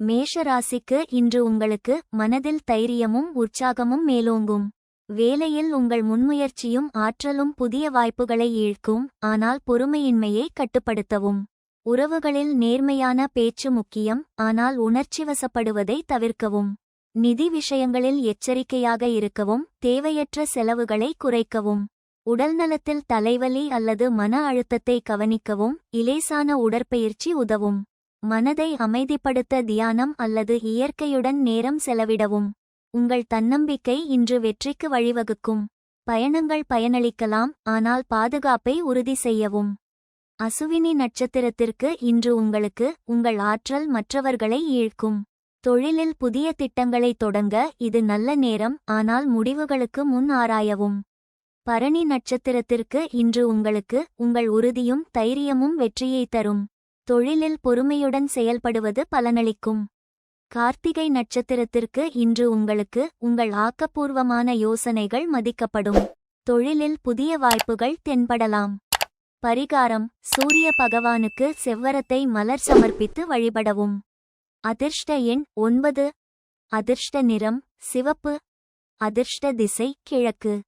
மேஷராசிக்கு இன்று உங்களுக்கு மனதில் தைரியமும் உற்சாகமும் மேலோங்கும். வேலையில் உங்கள் முன்முயற்சியும் ஆற்றலும் புதிய வாய்ப்புகளை ஈழ்க்கும் ஆனால் பொறுமையின்மையை கட்டுப்படுத்தவும். உறவுகளில் நேர்மையான பேச்சு முக்கியம் ஆனால் உணர்ச்சிவசப்படுவதை தவிர்க்கவும். நிதி விஷயங்களில் எச்சரிக்கையாக இருக்கவும் தேவையற்ற செலவுகளை குறைக்கவும். உடல்நலத்தில் தலைவலி அல்லது மன அழுத்தத்தை கவனிக்கவும் இலேசான உடற்பயிற்சி உதவும். மனதை அமைதிப்படுத்த தியானம் அல்லது இயற்கையுடன் நேரம் செலவிடவும். உங்கள் தன்னம்பிக்கை இன்று வெற்றிக்கு வழிவகுக்கும். பயணங்கள் பயனளிக்கலாம் ஆனால் பாதுகாப்பை உறுதி செய்யவும். அசுவினி நட்சத்திரத்திற்கு இன்று உங்களுக்கு உங்கள் ஆற்றல் மற்றவர்களை ஈழ்க்கும். தொழிலில் புதிய திட்டங்களை தொடங்க இது நல்ல நேரம் ஆனால் முடிவுகளுக்கு முன் ஆராயவும். பரணி நட்சத்திரத்திற்கு இன்று உங்களுக்கு உங்கள் உறுதியும் தைரியமும் வெற்றியை தரும். தொழிலில் பொறுமையுடன் செயல்படுவது பலனளிக்கும். கார்த்திகை நட்சத்திரத்திற்கு இன்று உங்களுக்கு உங்கள் ஆக்கப்பூர்வமான யோசனைகள் மதிக்கப்படும். தொழிலில் புதிய வாய்ப்புகள் தென்படலாம். பரிகாரம் சூரிய பகவானுக்கு செவ்வரத்தை மலர் சமர்ப்பித்து வழிபடவும். அதிர்ஷ்ட எண் ஒன்பது. அதிர்ஷ்ட நிறம் சிவப்பு. அதிர்ஷ்ட திசை கிழக்கு.